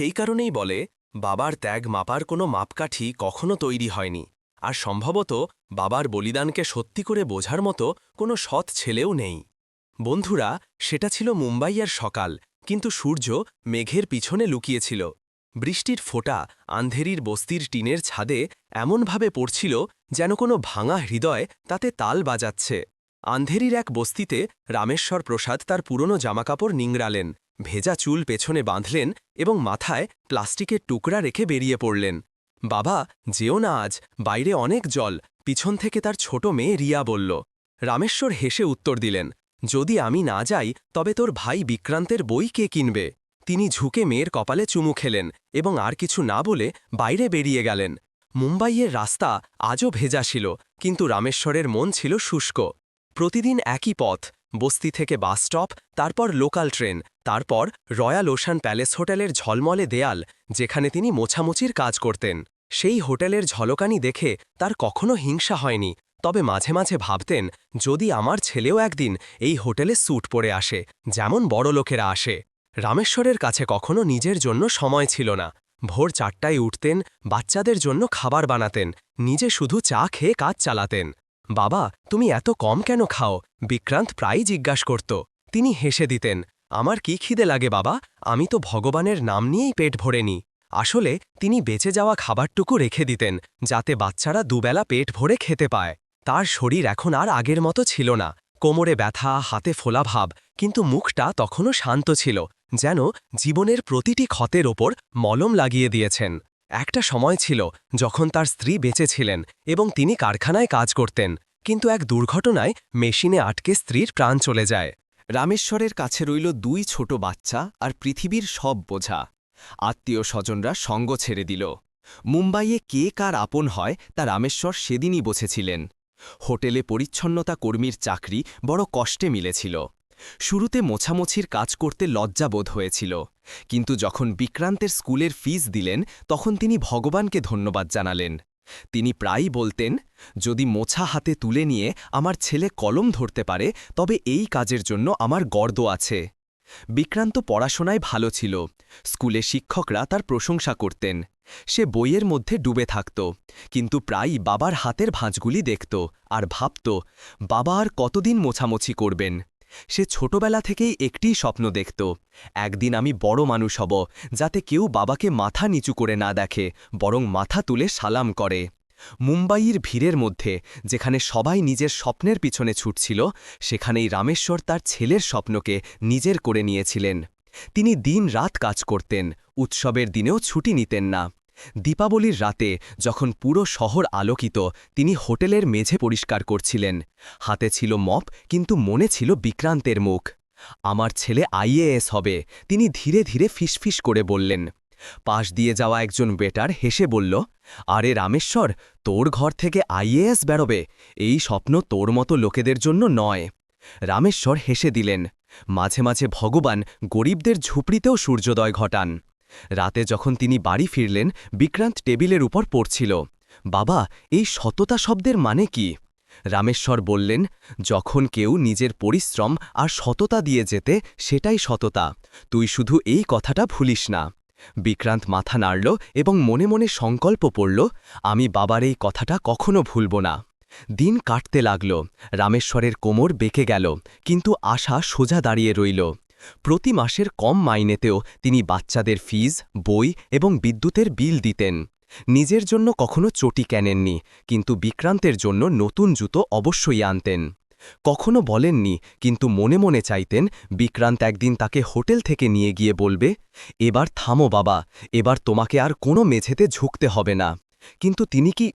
সেই কারণেই বলে, বাবার ত্যাগ মাপার কোনো মাপকাঠি কখনো তৈরি হয়নি। আর সম্ভবত বাবার বলিদানকে সত্যি করে বোঝার মতো কোনো সৎ ছেলেও নেই। বন্ধুরা, সেটা ছিল মুম্বাইয়ের সকাল, কিন্তু সূর্য মেঘের পিছনে লুকিয়েছিল। বৃষ্টির ফোঁটা আন্ধেরির বস্তির টিনের ছাদে এমনভাবে পড়ছিল যেন কোনো ভাঙা হৃদয় তাতে তাল বাজাচ্ছে। আন্ধেরির এক বস্তিতে রামেশ্বর প্রসাদ তার পুরনো জামাকাপড় নিংড়ালেন। ভেজা চুল পেছনে বাঁধলেন এবং মাথায় প্লাস্টিকের টুকরা রেখে বেরিয়ে পড়লেন। বাবা, যেও না আজ, বাইরে অনেক জল। পিছন থেকে তার ছোট মেয়ে রিয়া বলল। রামেশ্বর হেসে উত্তর দিলেন, যদি আমি না যাই, তবে তোর ভাই বিক্রান্তের বই কে কিনবে? তিনি ঝুঁকে মেয়ের কপালে চুমু খেলেন এবং আর কিছু না বলে বাইরে বেরিয়ে গেলেন। মুম্বাইয়ের রাস্তা আজও ভেজা ছিল, কিন্তু রামেশ্বরের মন ছিল শুষ্ক। প্রতিদিন একই পথ বস্তি থেকে বাস স্টপ, তারপর লোকাল ট্রেন, তারপর রয়্যাল ওশান প্যালেস হোটেলের ঝলমলে দেয়াল, যেখানে তিনি মোছামুছির কাজ করতেন। সেই হোটেলের ঝলকানি দেখে তার কখনো হিংসা হয়নি, তবে মাঝে মাঝে ভাবতেন, যদি আমার ছেলেও একদিন এই হোটেলে স্যুট পরে আসে, যেমন বড় লোকেরা আসে। রামেশ্বরের কাছে কখনো নিজের জন্য সময় ছিল না। ভোর চারটায় উঠতেন, বাচ্চাদের জন্য খাবার বানাতেন, নিজে শুধু চা খেয়ে কাজ চালাতেন। বাবা, তুমি এত কম কেন খাও? বিক্রান্ত প্রায়ই জিজ্ঞাস করত। তিনি হেসে দিতেন, আমার কি খিদে লাগে বাবা? আমি তো ভগবানের নাম নিয়েই পেট ভরে নি আসলে, তিনি বেঁচে যাওয়া খাবারটুকু রেখে দিতেন, যাতে বাচ্চারা দুবেলা পেট ভরে খেতে পায়। তার শরীর এখন আর আগের মতো ছিল না। কোমরে ব্যথা, হাতে ফোলা ভাব, কিন্তু মুখটা তখনও শান্ত ছিল, যেন জীবনের প্রতিটি ক্ষতের ওপর মলম লাগিয়ে দিয়েছেন। একটা সময় ছিল যখন তার স্ত্রী বেঁচে ছিলেন এবং তিনি কারখানায় কাজ করতেন, কিন্তু এক দুর্ঘটনায় মেশিনে আটকে স্ত্রীর প্রাণ চলে যায়। রামেশ্বরের কাছে রইল দুই ছোট বাচ্চা আর পৃথিবীর সব বোঝা। আত্মীয় স্বজনরা সঙ্গ ছেড়ে দিল। মুম্বাইয়ে কে কার আপন হয় তা রামেশ্বর সেদিনই বসেছিলেন হোটেলে পরিচ্ছন্নতা কর্মীর চাকরি বড় কষ্টে মিলেছিল। শুরুতে মোছামুছির কাজ করতে লজ্জাবোধ হয়েছিল। কিন্তু যখন বিক্রান্তের স্কুলের ফিস দিলেন, তখন তিনি ভগবানকে ধন্যবাদ জানালেন। তিনি প্রায়ই বলতেন, যদি মোছা হাতে তুলে নিয়ে আমার ছেলে কলম ধরতে পারে, তবে এই কাজের জন্য আমার গর্দ আছে। বিক্রান্ত পড়াশোনায় ভালো ছিল। স্কুলে শিক্ষকরা তার প্রশংসা করতেন। সে বইয়ের মধ্যে ডুবে থাকত, কিন্তু প্রায়ই বাবার হাতের ভাঁজগুলি দেখত আর ভাবত, বাবা আর কতদিন মোছামুছি করবেন? সে ছোটবেলা থেকেই একটিই স্বপ্ন দেখত। একদিন আমি বড় মানুষ হব, যাতে কেউ বাবাকে মাথা নিচু করে না দেখে, বরং মাথা তুলে সালাম করে। মুম্বাইয়ের ভিড়ের মধ্যে, যেখানে সবাই নিজের স্বপ্নের পিছনে ছুটছিল, সেখানেই রামেশ্বর তার ছেলের স্বপ্নকে নিজের করে নিয়েছিলেন। তিনি দিন রাত কাজ করতেন, উৎসবের দিনেও ছুটি নিতেন না। দীপাবলির রাতে যখন পুরো শহর আলোকিত, তিনি হোটেলের মেঝে পরিষ্কার করছিলেন। হাতে ছিল মপ, কিন্তু মনে ছিল বিক্রান্তের মুখ। আমার ছেলে আইএএস হবে। তিনি ধীরে ধীরে ফিসফিস করে বললেন। পাশ দিয়ে যাওয়া একজন বেটার হেসে বলল, আরে রামেশ্বর, তোর ঘর থেকে আইএএস বেরোবে। এই স্বপ্ন তোর মতো লোকেদের জন্য নয়। রামেশ্বর হেসে দিলেন, মাঝে মাঝে ভগবান গরিবদের ঝুপড়িতেও সূর্যোদয় ঘটান। রাতে যখন তিনি বাড়ি ফিরলেন, বিক্রান্ত টেবিলের উপর পড়ছিল। বাবা, এই সততা শব্দের মানে কি? রামেশ্বর বললেন, যখন কেউ নিজের পরিশ্রম আর সততা দিয়ে যেতে, সেটাই সততা। তুই শুধু এই কথাটা ভুলিস না। বিক্রান্ত মাথা নাড়ল এবং মনে মনে সংকল্প পড়ল, আমি বাবার এই কথাটা কখনো ভুলব না। দিন কাটতে লাগল, রামেশ্বরের কোমর বেঁকে গেল, কিন্তু আশা সোজা দাঁড়িয়ে রইল। প্রতি মাসের কম মাইনেতেও তিনি বাচ্চাদের ফিজ, বই এবং বিদ্যুতের বিল দিতেন। নিজের জন্য কখনো চটি কেনেননি, কিন্তু বিক্রান্তের জন্য নতুন জুতো অবশ্যই আনতেন। কখনো বলেননি, কিন্তু মনে মনে চাইতেন, বিক্রান্ত একদিন তাকে হোটেল থেকে নিয়ে গিয়ে বলবে, এবার থামো বাবা, এবার তোমাকে আর কোনো মেঝেতে ঝুঁকতে হবে না। কিন্তু তিনি কি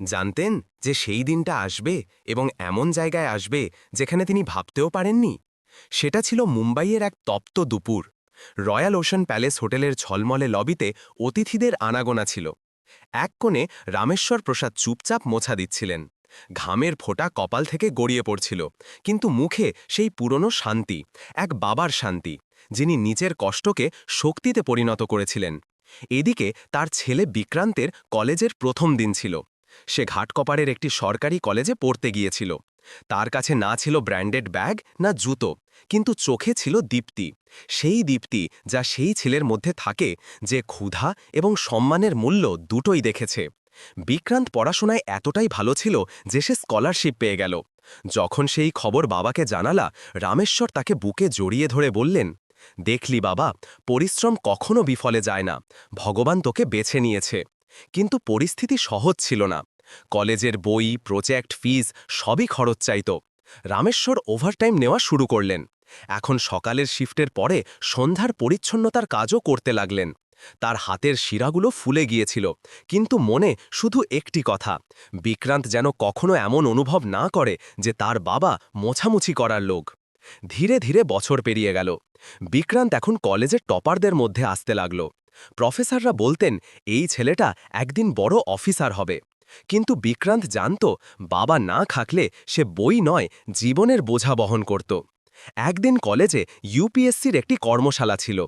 জানতেন যে সেই দিনটা আসবে এবং এমন জায়গায় আসবে যেখানে তিনি ভাবতেও পারেননি? সেটা ছিল মুম্বাইয়ের এক তপ্ত দুপুর। রয়্যাল ওশান প্যালেস হোটেলের ঝলমলে লবিতে অতিথিদের আনাগোনা ছিল। এক কোণে রামেশ্বর প্রসাদ চুপচাপ মোছা দিচ্ছিলেন। ঘামের ফোঁটা কপাল থেকে গড়িয়ে পড়ছিল, কিন্তু মুখে সেই পুরনো শান্তি, এক বাবার শান্তি, যিনি নিজের কষ্টকে শক্তিতে পরিণত করেছিলেন। এদিকে তার ছেলে বিক্রান্তের কলেজের প্রথম দিন ছিল। সে ঘাটকপাড়ের একটি সরকারি কলেজে পড়তে গিয়েছিল। তার কাছে না ছিল ব্র্যান্ডেড ব্যাগ, না জুতো, কিন্তু চোখে ছিল দীপ্তি। সেই দীপ্তি যা সেই ছেলের মধ্যে থাকে, যে ক্ষুধা এবং সম্মানের মূল্য দুটোই দেখেছে। বিক্রান্ত পড়াশোনায় এতটাই ভালো ছিল যে সে স্কলারশিপ পেয়ে গেল। যখন সেই খবর বাবাকে জানালা, রামেশ্বর তাকে বুকে জড়িয়ে ধরে বললেন, দেখলি বাবা, পরিশ্রম কখনো বিফলে যায় না। ভগবান তোকে বেছে নিয়েছে। কিন্তু পরিস্থিতি সহজ ছিল না। কলেজের বই, প্রজেক্ট, ফিজ সবই খরচ চাইত। রামেশ্বর ওভারটাইম নেওয়া শুরু করলেন। এখন সকালের শিফটের পরে সন্ধ্যার পরিচ্ছন্নতার কাজও করতে লাগলেন। তার হাতের শিরাগুলো ফুলে গিয়েছিল। কিন্তু মনে শুধু একটি কথা, বিক্রান্ত যেন কখনো এমন অনুভব না করে যে তার বাবা মোছামুছি করার লোক। ধীরে ধীরে বছর পেরিয়ে গেল। বিক্রান্ত এখন কলেজের টপারদের মধ্যে আসতে লাগল। প্রফেসররা বলতেন, এই ছেলেটা একদিন বড় অফিসার হবে। কিন্তু বিক্রান্ত জানত বাবা না খাকলে সে বই নয়, জীবনের বোঝা বহন করত। একদিন কলেজে ইউপিএসসির একটি কর্মশালা ছিল।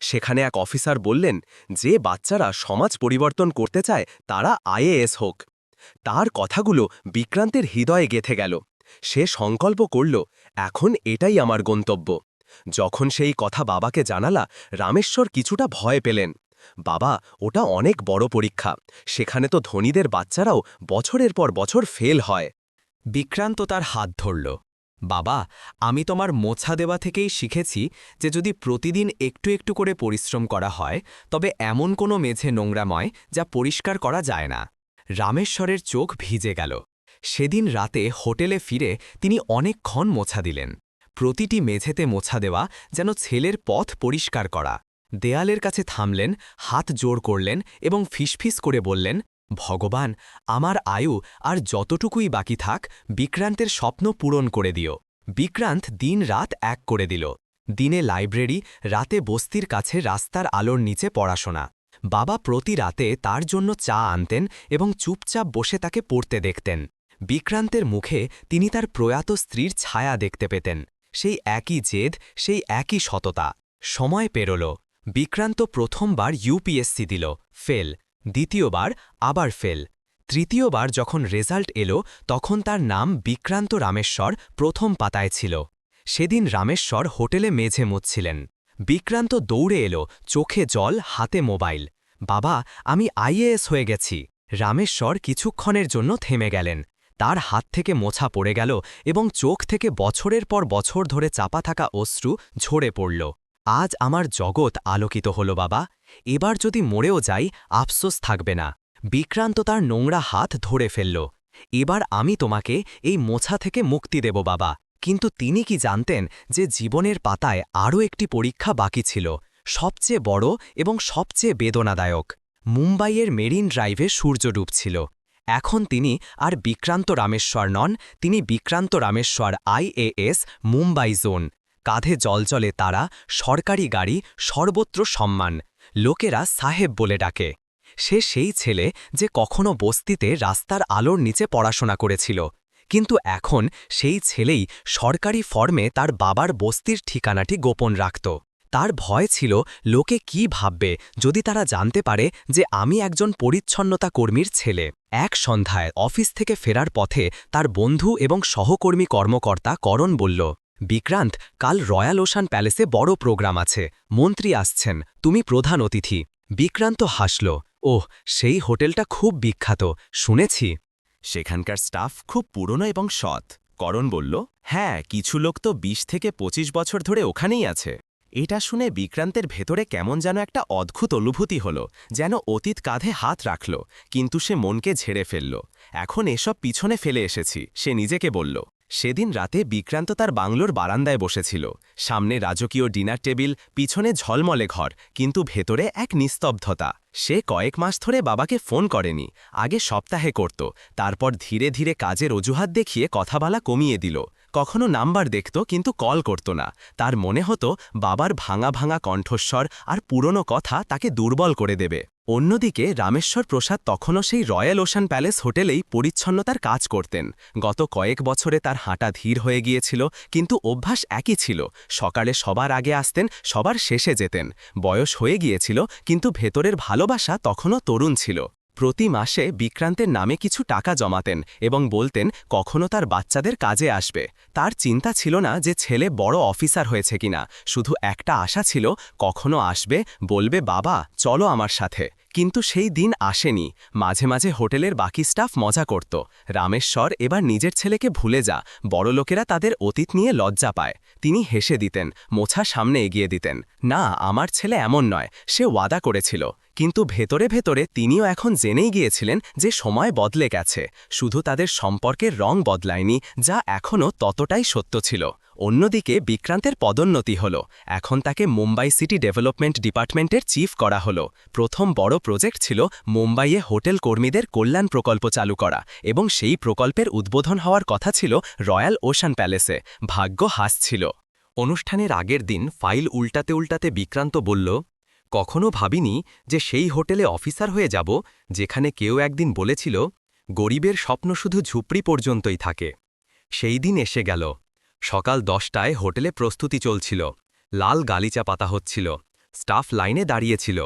সেখানে এক অফিসার বললেন, যে বাচ্চারা সমাজ পরিবর্তন করতে চায়, তারা আইএএস হোক। তার কথাগুলো বিক্রান্তের হৃদয়ে গেথে গেল। সে সংকল্প করল, এখন এটাই আমার গন্তব্য। যখন সেই কথা বাবাকে জানালা, রামেশ্বর কিছুটা ভয় পেলেন। বাবা, ওটা অনেক বড় পরীক্ষা। সেখানে তো ধনীদের বাচ্চারাও বছরের পর বছর ফেল হয়। বিক্রান্ত তার হাত ধরল। বাবা, আমি তোমার মোছা দেওয়া থেকেই শিখেছি যে যদি প্রতিদিন একটু একটু করে পরিশ্রম করা হয়, তবে এমন কোনো মেঝে নোংরাময় যা পরিষ্কার করা যায় না। রামেশ্বরের চোখ ভিজে গেল। সেদিন রাতে হোটেলে ফিরে তিনি অনেকক্ষণ মোছা দিলেন। প্রতিটি মেঝেতে মোছা দেওয়া যেন ছেলের পথ পরিষ্কার করা। দেয়ালের কাছে থামলেন, হাত জোর করলেন এবং ফিসফিস করে বললেন, ভগবান, আমার আয়ু আর যতটুকুই বাকি থাক, বিক্রান্তের স্বপ্ন পূরণ করে দিও। বিক্রান্ত দিন রাত এক করে দিল। দিনে লাইব্রেরি, রাতে বস্তির কাছে রাস্তার আলোর নিচে পড়াশোনা। বাবা প্রতি রাতে তার জন্য চা আনতেন এবং চুপচাপ বসে তাকে পড়তে দেখতেন। বিক্রান্তের মুখে তিনি তার প্রয়াত স্ত্রীর ছায়া দেখতে পেতেন। সেই একই জেদ, সেই একই সততা। সময় পেরোল। বিক্রান্ত প্রথমবার ইউপিএসসি দিল, ফেল, দ্বিতীয়বার আবার ফেল। তৃতীয়বার যখন রেজাল্ট এলো, তখন তার নাম বিক্রান্ত রামেশ্বর প্রথম পাতায় ছিল। সেদিন রামেশ্বর হোটেলে মেঝে মুচ্ছিলেন বিক্রান্ত দৌড়ে এলো, চোখে জল, হাতে মোবাইল। বাবা, আমি আইএএস হয়ে গেছি। রামেশ্বর কিছুক্ষণের জন্য থেমে গেলেন। তার হাত থেকে মোছা পড়ে গেল এবং চোখ থেকে বছরের পর বছর ধরে চাপা থাকা অশ্রু ঝরে পড়ল। আজ আমার জগৎ আলোকিত হল বাবা। এবার যদি মরেও যাই, আফসোস থাকবে না। বিক্রান্ত তার নোংরা হাত ধরে ফেলল। এবার আমি তোমাকে এই মোছা থেকে মুক্তি দেব বাবা। কিন্তু তিনি কি জানতেন যে জীবনের পাতায় আরও একটি পরীক্ষা বাকি ছিল, সবচেয়ে বড় এবং সবচেয়ে বেদনাদায়ক। মুম্বাইয়ের মেরিন ড্রাইভে সূর্য ডুবছিল। এখন তিনি আর বিক্রান্ত রামেশ্বর নন, তিনি বিক্রান্ত রামেশ্বর আইএএস মুম্বাই জোন। কাঁধে জলজলে তারা সরকারি গাড়ি সর্বত্র সম্মান, লোকেরা সাহেব বলে ডাকে। সে সেই ছেলে যে কখনো বস্তিতে রাস্তার আলোর নিচে পড়াশোনা করেছিল, কিন্তু এখন সেই ছেলেই সরকারি ফর্মে তার বাবার বস্তির ঠিকানাটি গোপন রাখত। তার ভয় ছিল, লোকে কি ভাববে যদি তারা জানতে পারে যে আমি একজন পরিচ্ছন্নতা কর্মীর ছেলে। এক সন্ধ্যায় অফিস থেকে ফেরার পথে তার বন্ধু এবং সহকর্মী কর্মকর্তা করণ বলল বিক্রান্ত, কাল রয়্যাল ওশান প্যালেসে বড় প্রোগ্রাম আছে। মন্ত্রী আসছেন। তুমি প্রধান অতিথি। বিক্রান্ত হাসল। ওহ, সেই হোটেলটা খুব বিখ্যাত। শুনেছি। সেখানকার স্টাফ খুব পুরনো এবং সৎ। করণ বলল হ্যাঁ কিছু লোক তো ২০ থেকে ২৫ বছর ধরে ওখানেই আছে। এটা শুনে বিক্রান্তের ভেতরে কেমন যেন একটা অদ্ভুত অনুভূতি হল, যেন অতীত কাঁধে হাত রাখল, কিন্তু সে মনকে ঝেড়ে ফেলল। এখন এসব পিছনে ফেলে এসেছি। সে নিজেকে বলল সেদিন রাতে বিক্রান্ত তার বাংলোর বারান্দায় বসেছিল। সামনে রাজকীয় ডিনার টেবিল, পিছনে ঝলমলে ঘর, কিন্তু ভেতরে এক নিস্তব্ধতা। সে কয়েক মাস ধরে বাবাকে ফোন করেনি, আগে সপ্তাহে করত, তারপর ধীরে ধীরে কাজের অজুহাত দেখিয়ে কথা বলা কমিয়ে দিল। কখনো নাম্বার দেখত, কিন্তু কল করত না। তার মনে হতো, বাবার ভাঙা ভাঙা কণ্ঠস্বর আর পুরনো কথা তাকে দুর্বল করে দেবে। অন্যদিকে রামেশ্বর প্রসাদ তখনও সেই রয়্যাল ওশান প্যালেস হোটেলেই পরিচ্ছন্নতার কাজ করতেন। গত কয়েক বছরে তার হাঁটা ধীর হয়ে গিয়েছিল, কিন্তু অভ্যাস একই ছিল। সকালে সবার আগে আসতেন, সবার শেষে যেতেন। বয়স হয়ে গিয়েছিল, কিন্তু ভেতরের ভালোবাসা তখনও তরুণ ছিল। প্রতি মাসে বিক্রান্তের নামে কিছু টাকা জমাতেন এবং বলতেন, কখনো তার বাচ্চাদের কাজে আসবে। তার চিন্তা ছিল না যে ছেলে বড় অফিসার হয়েছে কিনা। শুধু একটা আশা ছিল, কখনো আসবে, বলবে, বাবা, চলো আমার সাথে কিন্তু সেই দিন আসেনি। মাঝে মাঝে হোটেলের বাকি স্টাফ মজা করত। রামেশ্বর এবার নিজের ছেলেকে ভুলে যা, বড়লোকেরা তাদের অতীত নিয়ে লজ্জা পায়। তিনি হেসে দিতেন, মোছা সামনে এগিয়ে দিতেন, না, আমার ছেলে এমন নয়, সে ওয়াদা করেছিল। কিন্তু ভেতরে ভেতরে তিনিও এখন জেনেই গিয়েছিলেন যে সময় বদলে গেছে। শুধু তাদের সম্পর্কের রং বদলায়নি, যা এখনও ততটাই সত্য ছিল। অন্যদিকে বিক্রান্তের পদোন্নতি হল। এখন তাকে মুম্বাই সিটি ডেভেলপমেন্ট ডিপার্টমেন্টের চিফ করা হল। প্রথম বড় প্রজেক্ট ছিল মুম্বাইয়ে হোটেল কর্মীদের কল্যাণ প্রকল্প চালু করা এবং সেই প্রকল্পের উদ্বোধন হওয়ার কথা ছিল রয়্যাল ওশান প্যালেসে। ভাগ্য হাসছিল অনুষ্ঠানের আগের দিন ফাইল উল্টাতে উল্টাতে বিক্রান্ত বলল কখনো ভাবিনি যে সেই হোটেলে অফিসার হয়ে যাব যেখানে কেউ একদিন বলেছিল, গরিবের স্বপ্ন শুধু ঝুপড়ি পর্যন্তই থাকে। সেই দিন এসে গেল। সকাল দশটায় হোটেলে প্রস্তুতি চলছিল। লাল গালিচা পাতা হচ্ছিল। স্টাফ লাইনে দাঁড়িয়েছিল।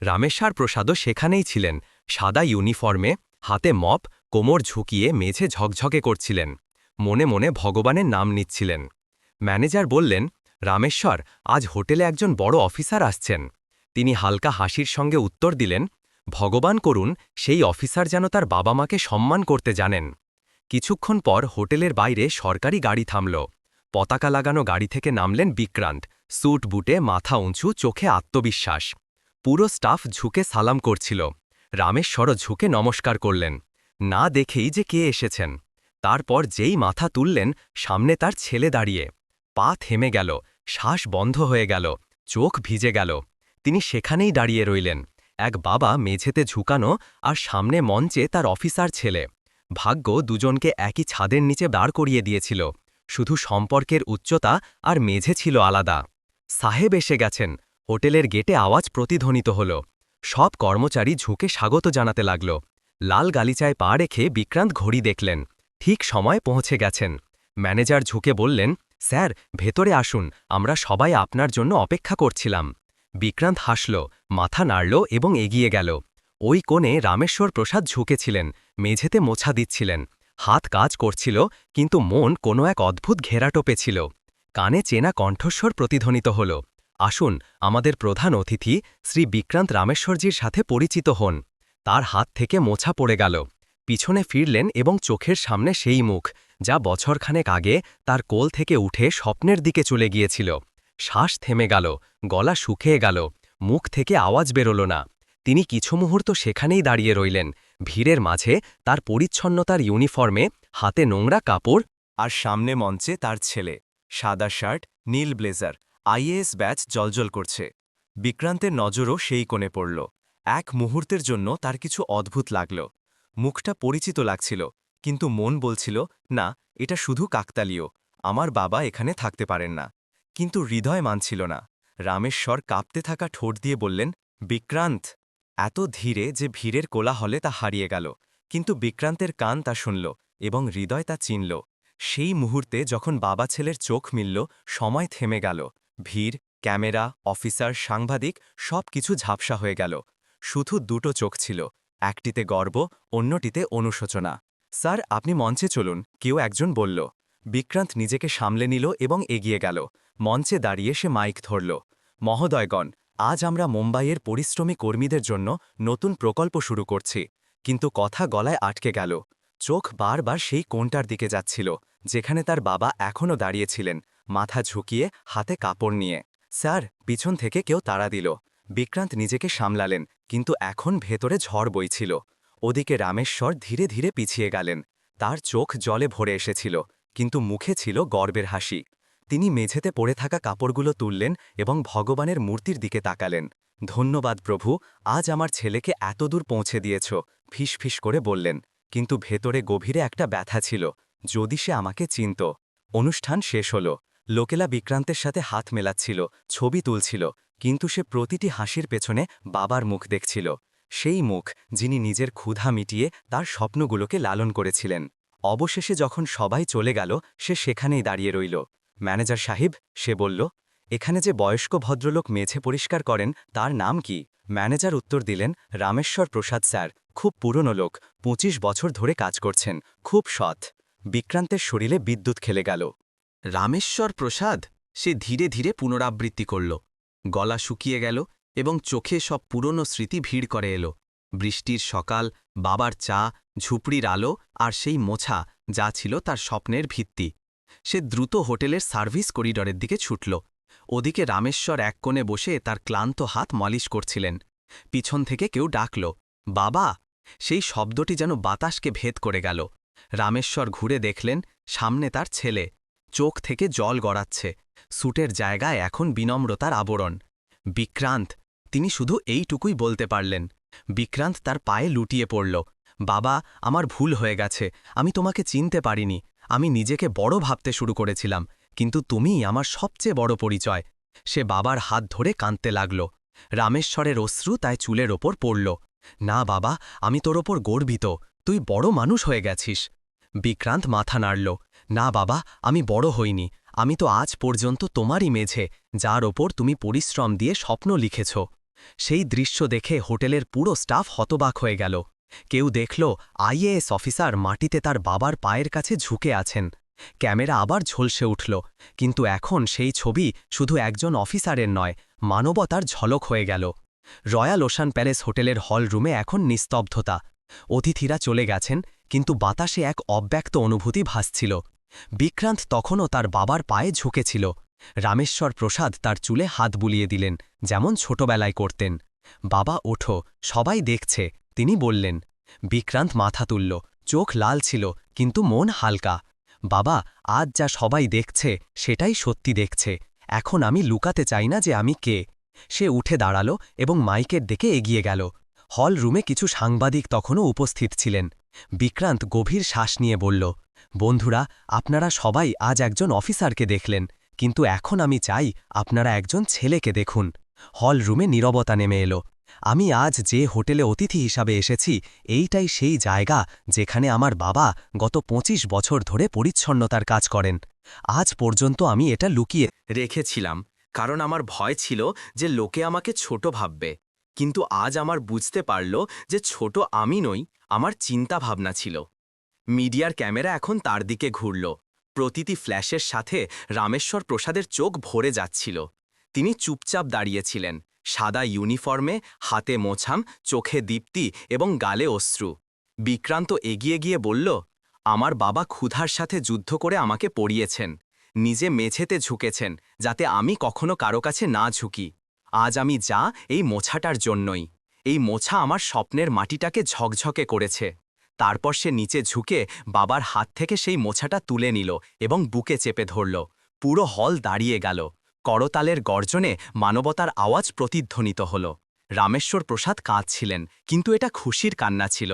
রামেশ্বর প্রসাদও সেখানেই ছিলেন। সাদা ইউনিফর্মে, হাতে মপ, কোমর ঝুঁকিয়ে মেঝে ঝকঝকে করছিলেন। মনে মনে ভগবানের নাম নিচ্ছিলেন। ম্যানেজার বললেন, রামেশ্বর, আজ হোটেলে একজন বড় অফিসার আসছেন। তিনি হালকা হাসির সঙ্গে উত্তর দিলেন, ভগবান করুন, সেই অফিসার যেন তার বাবা মাকে সম্মান করতে জানেন। কিছুক্ষণ পর হোটেলের বাইরে সরকারি গাড়ি থামল। পতাকা লাগানো গাড়ি থেকে নামলেন বিক্রান্ত। স্যুট, বুটে, মাথা উঁচু, চোখে আত্মবিশ্বাস। পুরো স্টাফ ঝুঁকে সালাম করছিল। রামেশ্বরও ঝুঁকে নমস্কার করলেন। না দেখেই যে কে এসেছেন। তারপর যেই মাথা তুললেন, সামনে তার ছেলে দাঁড়িয়ে। পা থেমে গেল, শ্বাস বন্ধ হয়ে গেল, চোখ ভিজে গেল। তিনি সেখানেই দাঁড়িয়ে রইলেন। এক বাবা মেঝেতে ঝুকানো আর সামনে মঞ্চে তার অফিসার ছেলে। ভাগ্য দুজনকে একই ছাদের নিচে দাঁড় করিয়ে দিয়েছিল। শুধু সম্পর্কের উচ্চতা আর মেঝে ছিল আলাদা। সাহেব এসে গেছেন। হোটেলের গেটে আওয়াজ প্রতিধ্বনিত হল। সব কর্মচারী ঝুঁকে স্বাগত জানাতে লাগল। লাল গালিচায় পা রেখে বিক্রান্ত ঘড়ি দেখলেন। ঠিক সময় পৌঁছে গেছেন। ম্যানেজার ঝুঁকে বললেন, স্যার, ভেতরে আসুন। আমরা সবাই আপনার জন্য অপেক্ষা করছিলাম। বিক্রান্ত হাসল, মাথা নাড়ল এবং এগিয়ে গেল। ওই কোণে রামেশ্বর প্রসাদ ঝুঁকেছিলেন, মেঝেতে মোছা দিচ্ছিলেন। হাত কাজ করছিল, কিন্তু মন কোনো এক অদ্ভুত ঘেরাটোপে ছিল। কানে চেনা কণ্ঠস্বর প্রতিধ্বনিত হল। আসুন, আমাদের প্রধান অতিথি শ্রী বিক্রান্ত রামেশ্বরজির সাথে পরিচিত হন। তার হাত থেকে মোছা পড়ে গেল। পিছনে ফিরলেন এবং চোখের সামনে সেই মুখ, যা বছরখানেক আগে তার কোল থেকে উঠে স্বপ্নের দিকে চলে গিয়েছিল। শ্বাস থেমে গেল, গলা শুকিয়ে গেল, মুখ থেকে আওয়াজ বেরোল না। তিনি কিছু মুহূর্ত সেখানেই দাঁড়িয়ে রইলেন, ভিড়ের মাঝে তার পরিচ্ছন্নতার ইউনিফর্মে, হাতে নোংরা কাপড় আর সামনে মঞ্চে তার ছেলে, সাদা শার্ট, নীল ব্লেজার, আইএএস ব্যাচ জলজল করছে। বিক্রান্তের নজরও সেই কোণে পড়ল। এক মুহূর্তের জন্য তার কিছু অদ্ভুত লাগল। মুখটা পরিচিত লাগছিল, কিন্তু মন বলছিল, না, এটা শুধু কাকতালীয়। আমার বাবা এখানে থাকতে পারেন না। কিন্তু হৃদয় মানছিল না। রামেশ্বর কাঁপতে থাকা ঠোঁট দিয়ে বললেন, বিক্রান্ত! এত ধীরে যে ভিড়ের কোলাহলে তা হারিয়ে গেল, কিন্তু বিক্রান্তের কান তা শুনল এবং হৃদয় তা চিনল। সেই মুহূর্তে যখন বাবা ছেলের চোখ মিলল, সময় থেমে গেল। ভিড়, ক্যামেরা, অফিসার, সাংবাদিক, সব কিছু ঝাপসা হয়ে গেল। শুধু দুটো চোখ ছিল, একটিতে গর্ব, অন্যটিতে অনুশোচনা। স্যার, আপনি মঞ্চে চলুন। কেউ একজন বলল। বিক্রান্ত নিজেকে সামলে নিল এবং এগিয়ে গেল। মঞ্চে দাঁড়িয়ে সে মাইক ধরল, মহোদয়গণ, আজ আমরা মুম্বাইয়ের পরিশ্রমী কর্মীদের জন্য নতুন প্রকল্প শুরু করছি, কিন্তু কথা গলায় আটকে গেল। চোখ বারবার সেই কোণটার দিকে যাচ্ছিল, যেখানে তার বাবা এখনও দাঁড়িয়েছিলেন, মাথা ঝুঁকিয়ে হাতে কাপড় নিয়ে। স্যার, পিছন থেকে কেউ তাড়া দিল। বিক্রান্ত নিজেকে সামলালেন, কিন্তু এখন ভেতরে ঝড় বইছিল। ওদিকে রামেশ্বর ধীরে ধীরে পিছিয়ে গেলেন। তার চোখ জলে ভরে এসেছিল, কিন্তু মুখে ছিল গর্বের হাসি। তিনি মেঝেতে পড়ে থাকা কাপড়গুলো তুললেন এবং ভগবানের মূর্তির দিকে তাকালেন। ধন্যবাদ প্রভু, আজ আমার ছেলেকে এতদূর পৌঁছে দিয়েছ ফিস করে বললেন। কিন্তু ভেতরে গভীরে একটা ব্যথা ছিল, যদি সে আমাকে চিনত। অনুষ্ঠান শেষ হল। লোকেলা বিক্রান্তের সাথে হাত মেলাচ্ছিল, ছবি তুলছিল, কিন্তু সে প্রতিটি হাসির পেছনে বাবার মুখ দেখছিল। সেই মুখ, যিনি নিজের ক্ষুধা মিটিয়ে তার স্বপ্নগুলোকে লালন করেছিলেন। অবশেষে যখন সবাই চলে গেল, সে সেখানেই দাঁড়িয়ে রইল। ম্যানেজার সাহেব, সে বলল, এখানে যে বয়স্ক ভদ্রলোক মেঝে পরিষ্কার করেন, তার নাম কি? ম্যানেজার উত্তর দিলেন, রামেশ্বর প্রসাদ স্যার, খুব পুরনো লোক, পঁচিশ বছর ধরে কাজ করছেন, খুব সৎ। বিক্রান্তের শরীরে বিদ্যুৎ খেলে গেল। রামেশ্বর প্রসাদ? সে ধীরে ধীরে পুনরাবৃত্তি করল। গলা শুকিয়ে গেল এবং চোখে সব পুরনো স্মৃতি ভিড় করে এলো। বৃষ্টির সকাল, বাবার চা, ঝুপড়ির আলো আর সেই মোছা, যা ছিল তার স্বপ্নের ভিত্তি। সে দ্রুত হোটেলের সার্ভিস করিডরের দিকে ছুটল। ওদিকে রামেশ্বর এক কোণে বসে তার ক্লান্ত হাত মালিশ করছিলেন। পিছন থেকে কেউ ডাকল, বাবা! সেই শব্দটি যেন বাতাসকে ভেদ করে গেল। রামেশ্বর ঘুরে দেখলেন, সামনে তার ছেলে। চোখ থেকে জল গড়াচ্ছে। স্যুটের জায়গায় এখন বিনম্রতার আবরণ। বিক্রান্ত, তিনি শুধু এইটুকুই বলতে পারলেন। বিক্রান্ত তার পায়ে লুটিয়ে পড়ল, বাবা, আমার ভুল হয়ে গেছে। আমি তোমাকে চিনতে পারিনি। আমি নিজেকে বড় ভাবতে শুরু করেছিলাম, কিন্তু তুমিই আমার সবচেয়ে বড় পরিচয়। সে বাবার হাত ধরে কাঁদতে লাগল। রামেশ্বরের অশ্রু তাই চুলের ওপর পড়ল। না বাবা, আমি তোর ওপর গর্বিত। তুই বড় মানুষ হয়ে গেছিস। বিক্রান্ত মাথা নাড়ল। না বাবা, আমি বড় হইনি। আমি তো আজ পর্যন্ত তোমারই মেঝে, যার ওপর তুমি পরিশ্রম দিয়ে স্বপ্ন লিখেছ। সেই দৃশ্য দেখে হোটেলের পুরো স্টাফ হতবাক হয়ে গেল। কেউ দেখল আইএএস অফিসার মাটিতে তার বাবার পায়ের কাছে ঝুঁকে আছেন। ক্যামেরা আবার ঝলসে উঠল, কিন্তু এখন সেই ছবি শুধু একজন অফিসারের নয়, মানবতার ঝলক হয়ে গেল। রয়্যাল ওশান প্যালেস হোটেলের হল রুমে এখন নিস্তব্ধতা। অতিথিরা চলে গেছেন, কিন্তু বাতাসে এক অব্যক্ত অনুভূতি ভাসছিল। বিক্রান্ত তখনও তার বাবার পায়ে ঝুঁকেছিল রামেশ্বর প্রসাদ তার চুলে হাত বুলিয়ে দিলেন, যেমন ছোটবেলায় করতেন। বাবা, ওঠো, সবাই দেখছে তিনি বললেন, বিক্রান্ত মাথা তুলল, চোখ লাল ছিল, কিন্তু মন হালকা। বাবা, আজ যা সবাই দেখছে, সেটাই সত্যি দেখছে। এখন আমি লুকাতে চাই না যে আমি কে। সে উঠে দাঁড়াল এবং মাইকের দিকে এগিয়ে গেল। হল রুমে কিছু সাংবাদিক তখনও উপস্থিত ছিলেন। বিক্রান্ত গভীর শ্বাস নিয়ে বলল, বন্ধুরা, আপনারা সবাই আজ একজন অফিসারকে দেখলেন, কিন্তু এখন আমি চাই আপনারা একজন ছেলেকে দেখুন। হল রুমে নীরবতা নেমে এলো। আমি আজ যে হোটেলে অতিথি হিসাবে এসেছি, এইটাই সেই জায়গা যেখানে আমার বাবা গত ২৫ বছর ধরে পরিচ্ছন্নতার কাজ করেন। আজ পর্যন্ত আমি এটা লুকিয়ে রেখেছিলাম, কারণ আমার ভয় ছিল যে লোকে আমাকে ছোট ভাববে। কিন্তু আজ আমার বুঝতে পারল যে ছোট আমি নই, আমার চিন্তা ভাবনা ছিল। মিডিয়ার ক্যামেরা এখন তার দিকে ঘুরল। প্রতিটি ফ্ল্যাশের সাথে রামেশ্বর প্রসাদের চোখ ভরে যাচ্ছিল। তিনি চুপচাপ দাঁড়িয়েছিলেন সাদা ইউনিফর্মে, হাতে মোছাম, চোখে দীপ্তি এবং গালে অশ্রু। বিক্রান্ত এগিয়ে গিয়ে বলল, আমার বাবা ক্ষুধার সাথে যুদ্ধ করে আমাকে পড়িয়েছেন। নিজে মেঝেতে ঝুঁকেছেন, যাতে আমি কখনো কারও কাছে না ঝুঁকি। আজ আমি যা, এই মোছাটার জন্যই। এই মোছা আমার স্বপ্নের মাটিটাকে ঝকঝকে করেছে। তারপর সে নিচে ঝুঁকে বাবার হাত থেকে সেই মোছাটা তুলে নিল এবং বুকে চেপে ধরল। পুরো হল দাঁড়িয়ে গেল। করতালের গর্জনে মানবতার আওয়াজ প্রতিধ্বনিত হল। রামেশ্বর প্রসাদ কাঁদছিলেন, কিন্তু এটা খুশির কান্না ছিল।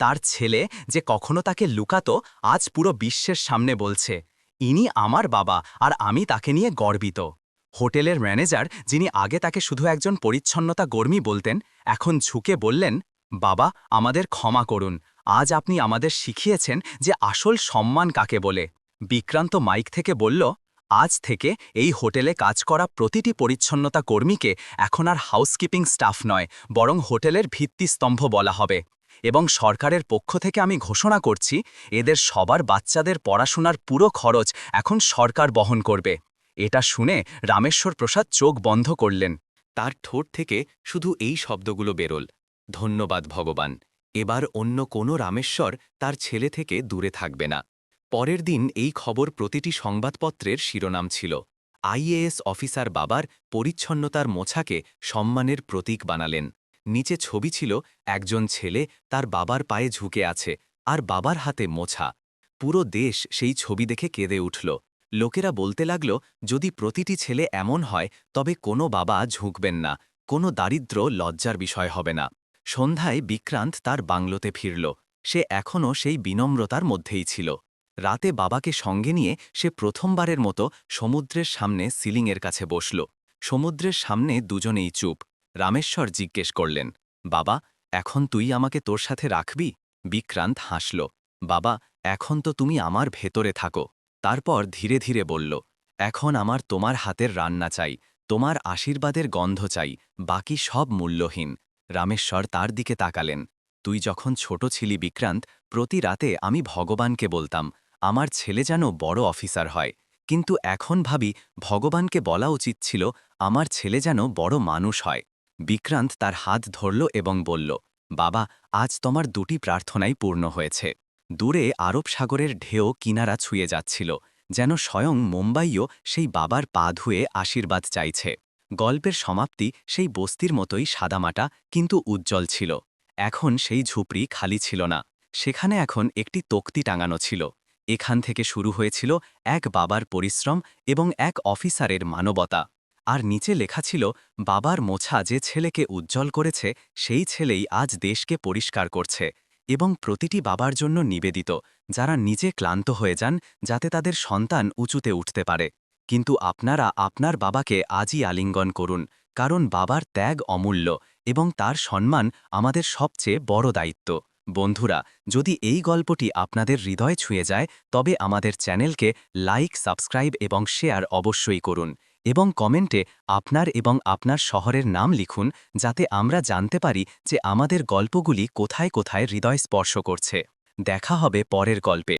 তার ছেলে যে কখনো তাকে লুকাতো, আজ পুরো বিশ্বের সামনে বলছে, ইনি আমার বাবা, আর আমি তাকে নিয়ে গর্বিত। হোটেলের ম্যানেজার, যিনি আগে তাকে শুধু একজন পরিচ্ছন্নতা কর্মী বলতেন, এখন ঝুঁকে বললেন, বাবা, আমাদের ক্ষমা করুন। আজ আপনি আমাদের শিখিয়েছেন যে আসল সম্মান কাকে বলে? বিক্রান্ত মাইক থেকে বলল আজ থেকে এই হোটেলে কাজ করা প্রতিটি পরিচ্ছন্নতা কর্মীকে এখন আর হাউসকিপিং স্টাফ নয়, বরং হোটেলের ভিত্তিস্তম্ভ বলা হবে। এবং সরকারের পক্ষ থেকে আমি ঘোষণা করছি, এদের সবার বাচ্চাদের পড়াশোনার পুরো খরচ এখন সরকার বহন করবে। এটা শুনে রামেশ্বর প্রসাদ চোখ বন্ধ করলেন। তার ঠোঁট থেকে শুধু এই শব্দগুলো বেরোল। ধন্যবাদ ভগবান, এবার অন্য কোনো রামেশ্বর তার ছেলে থেকে দূরে থাকবে না। পরের দিন এই খবর প্রতিটি সংবাদপত্রের শিরোনাম ছিল। আইএএস অফিসার বাবার পরিচ্ছন্নতার মোছাকে সম্মানের প্রতীক বানালেন। নিচে ছবি ছিল, একজন ছেলে তার বাবার পায়ে ঝুঁকে আছে, আর বাবার হাতে মোছা। পুরো দেশ সেই ছবি দেখে কেঁদে উঠল। লোকেরা বলতে লাগল, যদি প্রতিটি ছেলে এমন হয়, তবে কোনো বাবা ঝুঁকবেন না, কোনো দারিদ্র লজ্জার বিষয় হবে না। সন্ধ্যায় বিক্রান্ত তার বাংলোতে ফিরল। সে এখনও সেই বিনম্রতার মধ্যেই ছিল। রাতে বাবাকে সঙ্গে নিয়ে সে প্রথমবারের মতো সমুদ্রের সামনে সিলিংয়ের কাছে বসল। সমুদ্রের সামনে দুজনেই চুপ। রামেশ্বর জিজ্ঞেস করলেন, বাবা, এখন তুই আমাকে তোর সাথে রাখবি? বিক্রান্ত হাসল, বাবা, এখন তো তুমি আমার ভেতরে থাকো। তারপর ধীরে ধীরে বলল, এখন আমার তোমার হাতের রান্না চাই, তোমার আশীর্বাদের গন্ধ চাই, বাকি সব মূল্যহীন। রামেশ্বর তার দিকে তাকালেন, তুই যখন ছোট ছিলি বিক্রান্ত, প্রতি রাতে আমি ভগবানকে বলতাম আমার ছেলে যেন বড় অফিসার হয়। কিন্তু এখন ভাবি, ভগবানকে বলা উচিত ছিল, আমার ছেলে যেন বড় মানুষ হয়। বিক্রান্ত তার হাত ধরল এবং বলল, বাবা, আজ তোমার দুটি প্রার্থনাই পূর্ণ হয়েছে। দূরে আরব সাগরের ঢেউ কিনারা ছুঁয়ে যাচ্ছিল, যেন স্বয়ং মুম্বাইও সেই বাবার পা ধুয়ে আশীর্বাদ চাইছে। গল্পের সমাপ্তি সেই বস্তির মতোই সাদামাটা, কিন্তু উজ্জ্বল ছিল। এখন সেই ঝুপড়ি খালি ছিল না। সেখানে এখন একটি তক্তি টাঙানো ছিল। এখান থেকে শুরু হয়েছিল এক বাবার পরিশ্রম এবং এক অফিসারের মানবতা। আর নিচে লেখা ছিল, বাবার মোছা যে ছেলেকে উজ্জ্বল করেছে, সেই ছেলেই আজ দেশকে পরিষ্কার করছে এবং প্রতিটি বাবার জন্য নিবেদিত। যারা নিজে ক্লান্ত হয়ে যান, যাতে তাদের সন্তান উঁচুতে উঠতে পারে। কিন্তু আপনারা আপনার বাবাকে আজই আলিঙ্গন করুন, কারণ বাবার ত্যাগ অমূল্য এবং তার সম্মান আমাদের সবচেয়ে বড় দায়িত্ব। বন্ধুরা, যদি এই গল্পটি আপনাদের হৃদয় ছুঁয়ে যায়, তবে আমাদের চ্যানেলকে লাইক, সাবস্ক্রাইব এবং শেয়ার অবশ্যই করুন এবং কমেন্টে আপনার এবং আপনার শহরের নাম লিখুন, যাতে আমরা জানতে পারি যে আমাদের গল্পগুলি কোথায় কোথায় হৃদয় স্পর্শ করছে। দেখা হবে পরের গল্পে।